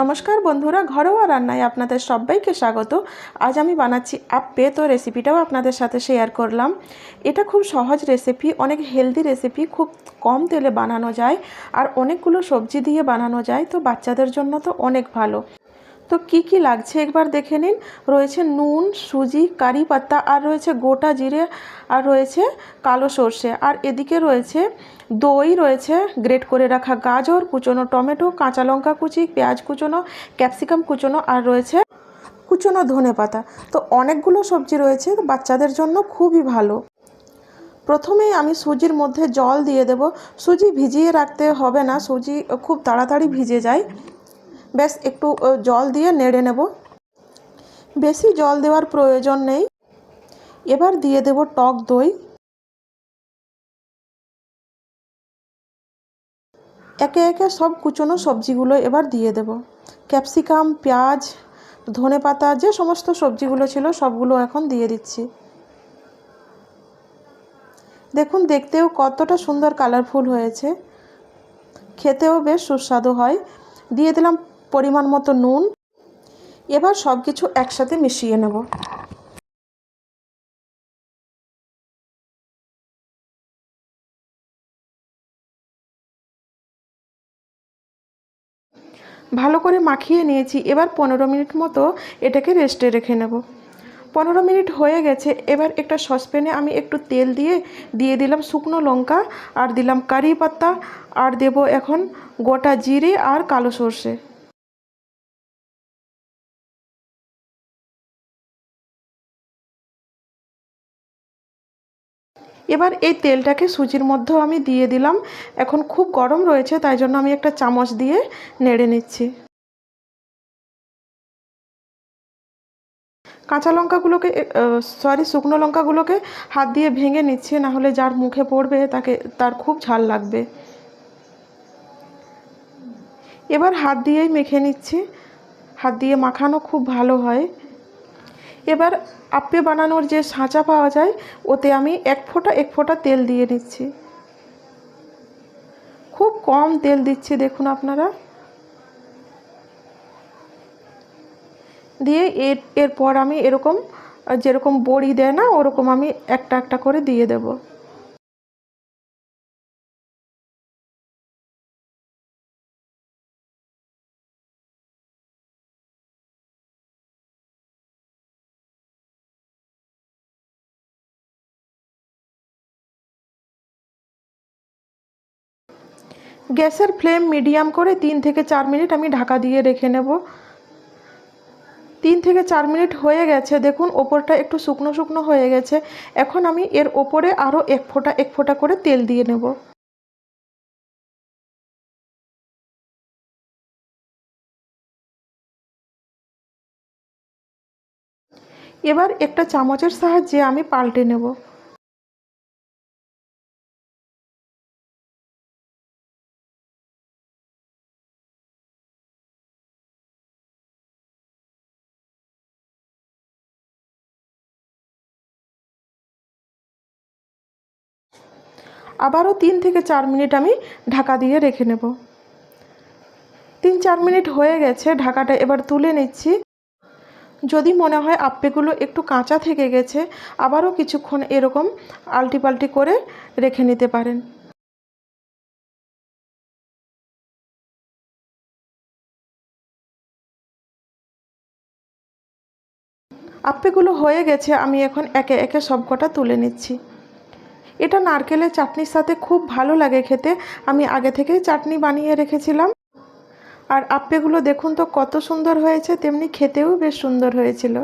নমস্কার বন্ধুরা, ঘরোয়া রান্নায় আপনাদের সবাইকে স্বাগত। আজ আমি বানাচ্ছি আপ্পে তো রেসিপিটাও আপনাদের সাথে শেয়ার করলাম। এটা খুব সহজ রেসিপি অনেক হেলদি রেসিপি খুব কম তেলে বানানো যায় আর অনেকগুলো সবজি দিয়ে বানানো যায়, তো বাচ্চাদের জন্য তো অনেক ভালো। তো কি কি লাগছে একবার দেখে নিন। রয়েছে নুন, সুজি, কারি পাতা, আর রয়েছে গোটা জিরে, আর রয়েছে কালো সর্ষে। আর এদিকে রয়েছে দই, রয়েছে গ্রেট করে রাখা গাজর, কুচনো টমেটো, কাঁচা লঙ্কা কুচি, পেঁয়াজ কুচনো, ক্যাপসিকাম কুচনো, আর রয়েছে কুচনো ধনে পাতা। তো অনেকগুলো সবজি রয়েছে, বাচ্চাদের জন্য খুবই ভালো। প্রথমেই আমি সুজির মধ্যে জল দিয়ে দেব। সুজি ভিজিয়ে রাখতে হবে না, সুজি খুব তাড়াতাড়ি ভিজে যায়। ব্যাস একটু জল দিয়ে নেড়ে নেব। বেশি জল দেওয়ার প্রয়োজন নেই। এবার দিয়ে দেব টক দই। একে একে সব কুচনো সবজিগুলো এবার দিয়ে দেব। ক্যাপসিকাম, পেঁয়াজ, ধনে পাতা, যে সমস্ত সবজিগুলো ছিল সবগুলো এখন দিয়ে দিচ্ছি। দেখুন, দেখতেও কতটা সুন্দর কালারফুল হয়েছে। খেতেও বেশ সুস্বাদু হয়। দিয়ে দিলাম পরিমাণ মতো নুন। এবার সব কিছু একসাথে মিশিয়ে নেব। ভালো করে মাখিয়ে নিয়েছি। এবার পনেরো মিনিট মতো এটাকে রেস্টে রেখে নেব। পনেরো মিনিট হয়ে গেছে। এবার একটা সসপ্যানে আমি একটু তেল দিয়ে দিয়ে দিলাম শুকনো লঙ্কা আর দিলাম কারি পাতা। আর দেব এখন গোটা জিরে আর কালো সর্ষে। এবার এই তেলটাকে সুজির মধ্যেও আমি দিয়ে দিলাম। এখন খুব গরম রয়েছে, তাই জন্য আমি একটা চামচ দিয়ে নেড়ে নিচ্ছি। কাঁচা লঙ্কাগুলোকে সরি শুকনো লঙ্কাগুলোকে হাত দিয়ে ভেঙে নিচ্ছি, না হলে যার মুখে পড়বে তাকে, তার খুব ঝাল লাগবে। এবার হাত দিয়েই মেখে নিচ্ছি। হাত দিয়ে মাখানো খুব ভালো হয়। এবার আপ্পে বানানোর যে সাঁচা পাওয়া যায়, ওতে আমি এক ফোঁটা এক ফোঁটা তেল দিয়ে দিচ্ছি খুব কম তেল দিচ্ছি, দেখুন আপনারা। দিয়ে এর, এরপর আমি এরকম, যেরকম বড়ি দেয় না, ওরকম আমি একটা একটা করে দিয়ে দেব। গ্যাসের ফ্লেম মিডিয়াম করে তিন থেকে চার মিনিট আমি ঢাকা দিয়ে রেখে নেব। তিন থেকে চার মিনিট হয়ে গেছে, দেখুন ওপরটা একটু শুকনো শুকনো হয়ে গেছে। এখন আমি এর ওপরে আরও এক ফোঁটা এক ফোঁটা করে তেল দিয়ে নেব। এবার একটা চামচের সাহায্যে আমি পাল্টে নেব। আবারও তিন থেকে চার মিনিট আমি ঢাকা দিয়ে রেখে নেব। তিন চার মিনিট হয়ে গেছে, ঢাকাটা এবার তুলে নিচ্ছি। যদি মনে হয় আপ্পেগুলো একটু কাঁচা থেকে গেছে, আবারও কিছুক্ষণ এরকম আলটি পাল্টি করে রেখে নিতে পারেন। আপ্পেগুলো হয়ে গেছে, আমি এখন একে একে সবকটা তুলে নিচ্ছি। এটা নারকেলের চাটনির সাথে খুব ভালো লাগে খেতে। আমি আগে থেকেই চাটনি বানিয়ে রেখেছিলাম। আর আপ্পেগুলো দেখুন তো কত সুন্দর হয়েছে, তেমনি খেতেও বেশ সুন্দর হয়েছিল।